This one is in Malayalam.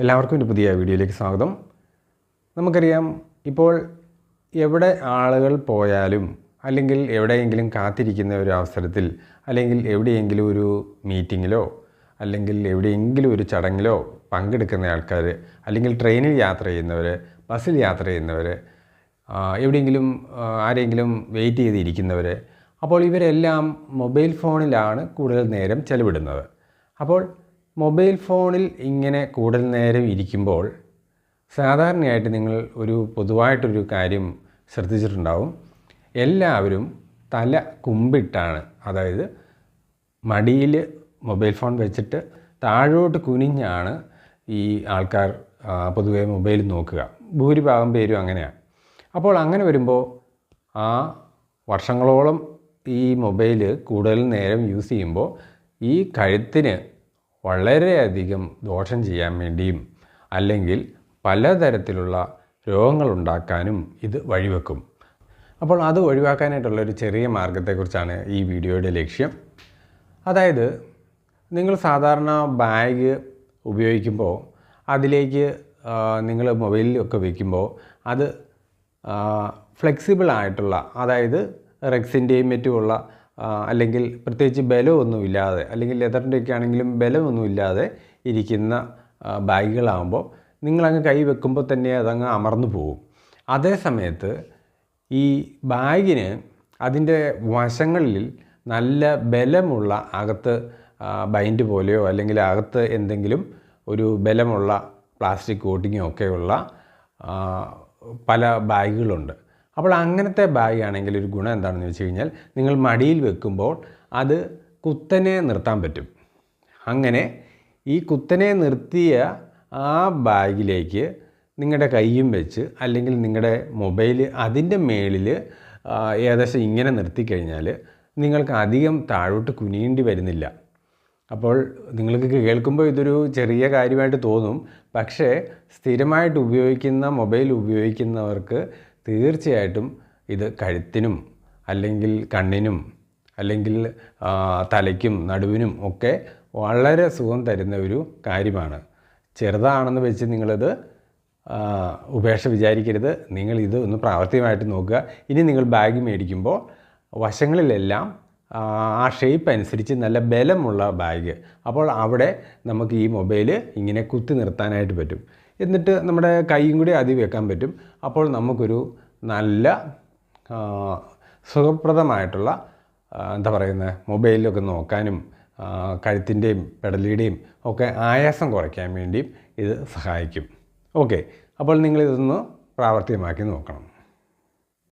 എല്ലാവർക്കും ഒരു പുതിയ വീഡിയോയിലേക്ക് സ്വാഗതം. നമുക്കറിയാം ഇപ്പോൾ എവിടെ ആളുകൾ പോയാലും അല്ലെങ്കിൽ എവിടെയെങ്കിലും കാത്തിരിക്കുന്ന ഒരു അവസരത്തിൽ അല്ലെങ്കിൽ എവിടെയെങ്കിലും ഒരു മീറ്റിങ്ങിലോ അല്ലെങ്കിൽ എവിടെയെങ്കിലും ഒരു ചടങ്ങിലോ പങ്കെടുക്കുന്ന ആൾക്കാർ അല്ലെങ്കിൽ ട്രെയിനിൽ യാത്ര ചെയ്യുന്നവർ ബസ്സിൽ യാത്ര ചെയ്യുന്നവർ എവിടെയെങ്കിലും ആരെങ്കിലും വെയിറ്റ് ചെയ്തിരിക്കുന്നവർ അപ്പോൾ ഇവരെല്ലാം മൊബൈൽ ഫോണിലാണ് കൂടുതൽ നേരം ചെലവിടുന്നത്. അപ്പോൾ മൊബൈൽ ഫോണിൽ ഇങ്ങനെ കൂടുതൽ നേരം ഇരിക്കുമ്പോൾ സാധാരണയായിട്ട് നിങ്ങൾ ഒരു പൊതുവായിട്ടൊരു കാര്യം ശ്രദ്ധിച്ചിട്ടുണ്ടാവും. എല്ലാവരും തല കുമ്പിട്ടാണ്. അതായത് മടിയിൽ മൊബൈൽ ഫോൺ വെച്ചിട്ട് താഴോട്ട് കുനിഞ്ഞാണ് ഈ ആൾക്കാർ പൊതുവെ മൊബൈൽ നോക്കുക. ഭൂരിഭാഗം പേരും അങ്ങനെയാണ്. അപ്പോൾ അങ്ങനെ വരുമ്പോൾ ആ വർഷങ്ങളോളം ഈ മൊബൈൽ കൂടുതൽ നേരം യൂസ് ചെയ്യുമ്പോൾ ഈ കഴുത്തിന് വളരെയധികം ദോഷം ചെയ്യാൻ വേണ്ടിയും അല്ലെങ്കിൽ പലതരത്തിലുള്ള രോഗങ്ങൾ ഉണ്ടാക്കാനും ഇത് വഴിവെക്കും. അപ്പോൾ അത് ഒഴിവാക്കാനായിട്ടുള്ള ഒരു ചെറിയ മാർഗത്തെക്കുറിച്ചാണ് ഈ വീഡിയോയുടെ ലക്ഷ്യം. അതായത് നിങ്ങൾ സാധാരണ ബാഗ് ഉപയോഗിക്കുമ്പോൾ അതിലേക്ക് നിങ്ങൾ മൊബൈലിലൊക്കെ വയ്ക്കുമ്പോൾ അത് ഫ്ലെക്സിബിൾ ആയിട്ടുള്ള അതായത് റെക്സിന്റെയും മറ്റുമുള്ള അല്ലെങ്കിൽ പ്രത്യേകിച്ച് ബലമൊന്നുമില്ലാതെ അല്ലെങ്കിൽ ലെതറിന്റെ ഒക്കെ ആണെങ്കിലും ബലമൊന്നുമില്ലാതെ ഇരിക്കുന്ന ബാഗുകളാകുമ്പോൾ നിങ്ങളങ്ങ് കൈ വെക്കുമ്പോൾ തന്നെ അതങ്ങ് അമർന്നു പോകും. അതേ സമയത്ത് ഈ ബാഗിന് അതിന്റെ വശങ്ങളിൽ നല്ല ബലമുള്ള അകത്ത് ബൈൻഡ് പോലെയോ അല്ലെങ്കിൽ അകത്ത് എന്തെങ്കിലും ഒരു ബലമുള്ള പ്ലാസ്റ്റിക് കോട്ടിങ്ങോ ഒക്കെയുള്ള പല ബാഗുകളുണ്ട്. അപ്പോൾ അങ്ങനത്തെ ബാഗ് ആണെങ്കിൽ ഒരു ഗുണം എന്താണെന്ന് വെച്ച് കഴിഞ്ഞാൽ നിങ്ങൾ മടിയിൽ വെക്കുമ്പോൾ അത് കുത്തനെ നിർത്താൻ പറ്റും. അങ്ങനെ ഈ കുത്തനെ നിർത്തിയ ആ ബാഗിലേക്ക് നിങ്ങളുടെ കൈയും വെച്ച് അല്ലെങ്കിൽ നിങ്ങളുടെ മൊബൈൽ അതിന്റെ മേളിൽ ഏകദേശം ഇങ്ങനെ നിർത്തിക്കഴിഞ്ഞാൽ നിങ്ങൾക്ക് അധികം താഴോട്ട് കുനിയേണ്ടി വരുന്നില്ല. അപ്പോൾ നിങ്ങൾക്ക് കേൾക്കുമ്പോൾ ഇതൊരു ചെറിയ കാര്യമായിട്ട് തോന്നും. പക്ഷേ സ്ഥിരമായിട്ട് ഉപയോഗിക്കുന്ന മൊബൈൽ ഉപയോഗിക്കുന്നവർക്ക് തീർച്ചയായിട്ടും ഇത് കഴുത്തിനും അല്ലെങ്കിൽ കണ്ണിനും അല്ലെങ്കിൽ തലയ്ക്കും നടുവിനും ഒക്കെ വളരെ സുഖം തരുന്ന ഒരു കാര്യമാണ്. ചെറുതാണെന്ന് വെച്ച് നിങ്ങളിത് ഉപേക്ഷ വിചാരിക്കരുത്. നിങ്ങൾ ഇത് ഒന്ന് പ്രാവർത്തികമായിട്ട് നോക്കുക. ഇനി നിങ്ങൾ ബാഗ് മേടിക്കുമ്പോൾ വശങ്ങളിലെല്ലാം ആ ഷേപ്പ് അനുസരിച്ച് നല്ല ബലമുള്ള ബാഗ്. അപ്പോൾ അവിടെ നമുക്ക് ഈ മൊബൈൽ ഇങ്ങനെ കുത്തി നിർത്താനായിട്ട് പറ്റും. എന്നിട്ട് നമ്മുടെ കൈയും കൂടി അതി വെക്കാൻ പറ്റും. അപ്പോൾ നമുക്കൊരു നല്ല സുഖപ്രദമായിട്ടുള്ള എന്താ പറയുന്നത് മൊബൈലിലൊക്കെ നോക്കാനും കഴുത്തിന്റെയും പെടലിയുടെയും ഒക്കെ ആയാസം കുറയ്ക്കാൻ വേണ്ടിയും ഇത് സഹായിക്കും. ഓക്കെ. അപ്പോൾ നിങ്ങളിതൊന്ന് പ്രാവർത്തികമാക്കി നോക്കണം.